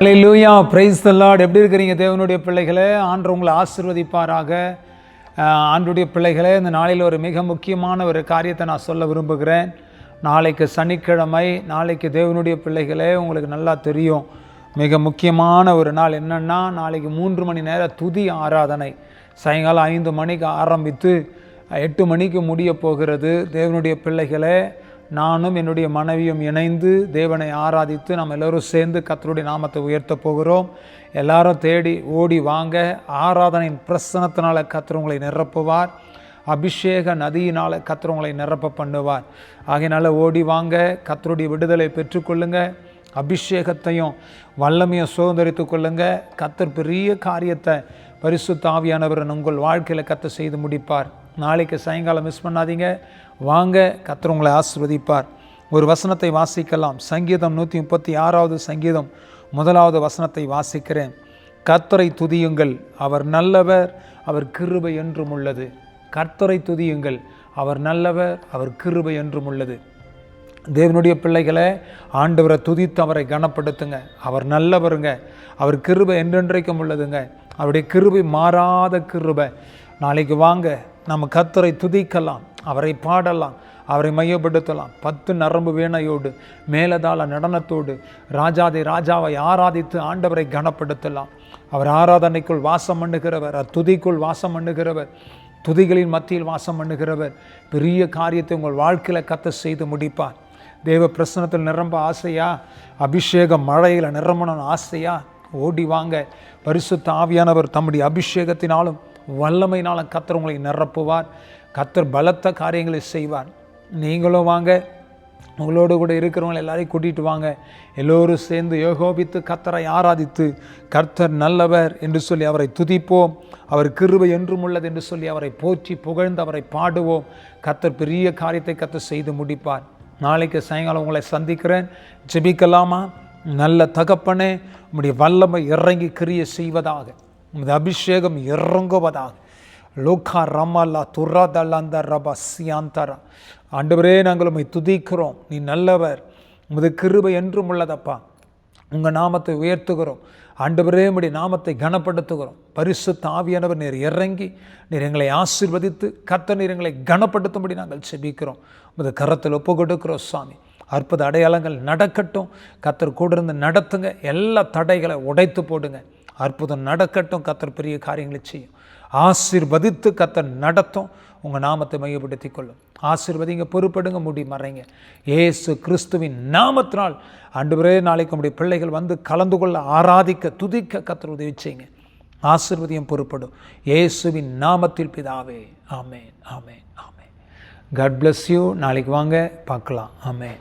லூயா பிரைஸ் தல்லாட் எப்படி இருக்கிறீங்க தேவனுடைய பிள்ளைகளை? ஆண்டு உங்களை ஆசிர்வதிப்பாராக. ஆண்டுடைய பிள்ளைகளே இந்த நாளில் ஒரு மிக முக்கியமான ஒரு காரியத்தை நான் சொல்ல விரும்புகிறேன். நாளைக்கு சனிக்கிழமை நாளைக்கு தேவனுடைய பிள்ளைகளே உங்களுக்கு நல்லா தெரியும். மிக முக்கியமான ஒரு நாள் என்னென்னா நாளைக்கு மூன்று மணி நேர துதி ஆராதனை. சாயங்காலம் ஐந்து மணிக்கு ஆரம்பித்து எட்டு மணிக்கு முடிய போகிறது. தேவனுடைய பிள்ளைகளே நானும் என்னுடைய மனைவியும் இணைந்து தேவனை ஆராதித்து நம்ம எல்லோரும் சேர்ந்து கத்தருடைய நாமத்தை உயர்த்த போகிறோம். எல்லாரும் தேடி ஓடி வாங்க. ஆராதனையின் பிரசனத்தினால் கத்திரவங்களை நிரப்புவார். அபிஷேக நதியினால் கத்திரவங்களை நிரப்ப பண்ணுவார். ஆகையினால ஓடி வாங்க. கத்தருடைய விடுதலை பெற்றுக்கொள்ளுங்க அபிஷேகத்தையும் வல்லமையும் சுதந்திரித்து கொள்ளுங்க. கத்தர் பெரிய காரியத்தை பரிசு தாவியானவர் உங்கள் வாழ்க்கையில் கத்த செய்து முடிப்பார். நாளைக்கு சாயங்காலம் மிஸ் பண்ணாதீங்க. வாங்க கர்த்தர் உங்களை ஆசிர்வதிப்பார். ஒரு வசனத்தை வாசிக்கலாம். சங்கீதம் நூற்றி முப்பத்தி ஆறாவது சங்கீதம். முதலாவது வசனத்தை வாசிக்கிறேன். கர்த்தரை துதியுங்கள். அவர் நல்லவர் அவர் கிருபை என்றும் உள்ளது. கர்த்தரை துதியுங்கள். அவர் நல்லவர் அவர் கிருபை என்றும் உள்ளது. தேவனுடைய பிள்ளைகளை ஆண்டவரை துதித்து அவரை கனப்படுத்துங்க. அவர் நல்லவருங்க. அவர் கிருபை என்றென்றைக்கும் உள்ளதுங்க. அவருடைய கிருபை மாறாத கிருபை. நாளைக்கு வாங்க நம்ம கத்தரை துதிக்கலாம் அவரை பாடலாம் அவரை மையப்படுத்தலாம். பத்து நரம்பு வேணையோடு மேலதாள நடனத்தோடு ராஜாதி ராஜாவை ஆராதித்து ஆண்டவரை கனப்படுத்தலாம். அவர் ஆராதனைக்குள் வாசம் பண்ணுகிறவர் அத்துதிக்குள் வாசம் பண்ணுகிறவர் துதிகளின் மத்தியில் வாசம் பண்ணுகிறவர். பெரிய காரியத்தை உங்கள் வாழ்க்கையில் கத்த செய்து முடிப்பார். தேவ பிரசனத்தில் நிரம்ப ஆசையா? அபிஷேக மழையில் நிரம்பணும் ஆசையா? ஓடி வாங்க பரிசுத்த ஆவியானவர் தம்முடைய அபிஷேகத்தினாலும் வல்லமையினால் கத்தர் உங்களை நிரப்புவார். கத்தர் பலத்த காரியங்களை செய்வார். நீங்களும் வாங்க. உங்களோடு கூட இருக்கிறவங்க எல்லாரையும் கூட்டிகிட்டு வாங்க. எல்லோரும் சேர்ந்து யோகோபித்து கத்தரை ஆராதித்து கர்த்தர் நல்லவர் என்று சொல்லி அவரை துதிப்போம். அவர் கிருபை என்றும் உள்ளது என்று சொல்லி அவரை போற்றி புகழ்ந்து அவரை பாடுவோம். கத்தர் பெரிய காரியத்தை கத்தர் செய்து முடிப்பார். நாளைக்கு சாயங்காலம் உங்களை சந்திக்கிறேன். ஜெபிக்கலாமா? நல்ல தகப்பனே உங்களுடைய வல்லமை இறங்கி கிரிய செய்வதாக. உமது அபிஷேகம் இறங்குவதாக லோகா ரமலா துரதலந்த ரபா சியாந்தரா ஆண்டவரே நாங்கள் உண்மை துதிக்கிறோம். நீ நல்லவர். உமது கிருபை என்றும் உள்ளதப்பா. உங்கள் நாமத்தை உயர்த்துகிறோம். ஆண்டவரே உடைய நாமத்தை கனப்படுத்துகிறோம். பரிசு தாவியானவர் நீர் இறங்கி நீர் எங்களை ஆசிர்வதித்து கத்த நீர் எங்களை கனப்படுத்தும்படி நாங்கள் செபிக்கிறோம். உமது கரத்தில் ஒப்பு கொடுக்கிறோம் சுவாமி. அற்புத அடையாளங்கள் நடக்கட்டும். கத்தர் கூட இருந்து நடத்துங்க. எல்லா தடைகளை உடைத்து போடுங்க. அற்புதம் நடக்கட்டும் கத்தர் பெரிய காரியங்களை செய்யும். ஆசீர்வதித்து கத்தர் நடத்தும். உங்கள் நாமத்தை மையப்படுத்தி கொள்ளும். ஆசீர்வதிங்க பொறுப்படுங்க முடி மறைங்க. ஏசு கிறிஸ்துவின் நாமத்தினால் ஆண்டவரே நாளைக்கு நம்முடைய பிள்ளைகள் வந்து கலந்து கொள்ள ஆராதிக்க துதிக்க கத்தர் உதவி செய்யுங்க. ஆசிர்வதியும் பொறுப்படும். இயேசுவின் நாமத்தில் பிதாவே. ஆமேன் ஆமேன் ஆமேன். காட் பிளஸ் யூ நாளைக்கு வாங்க பார்க்கலாம். ஆமேன்.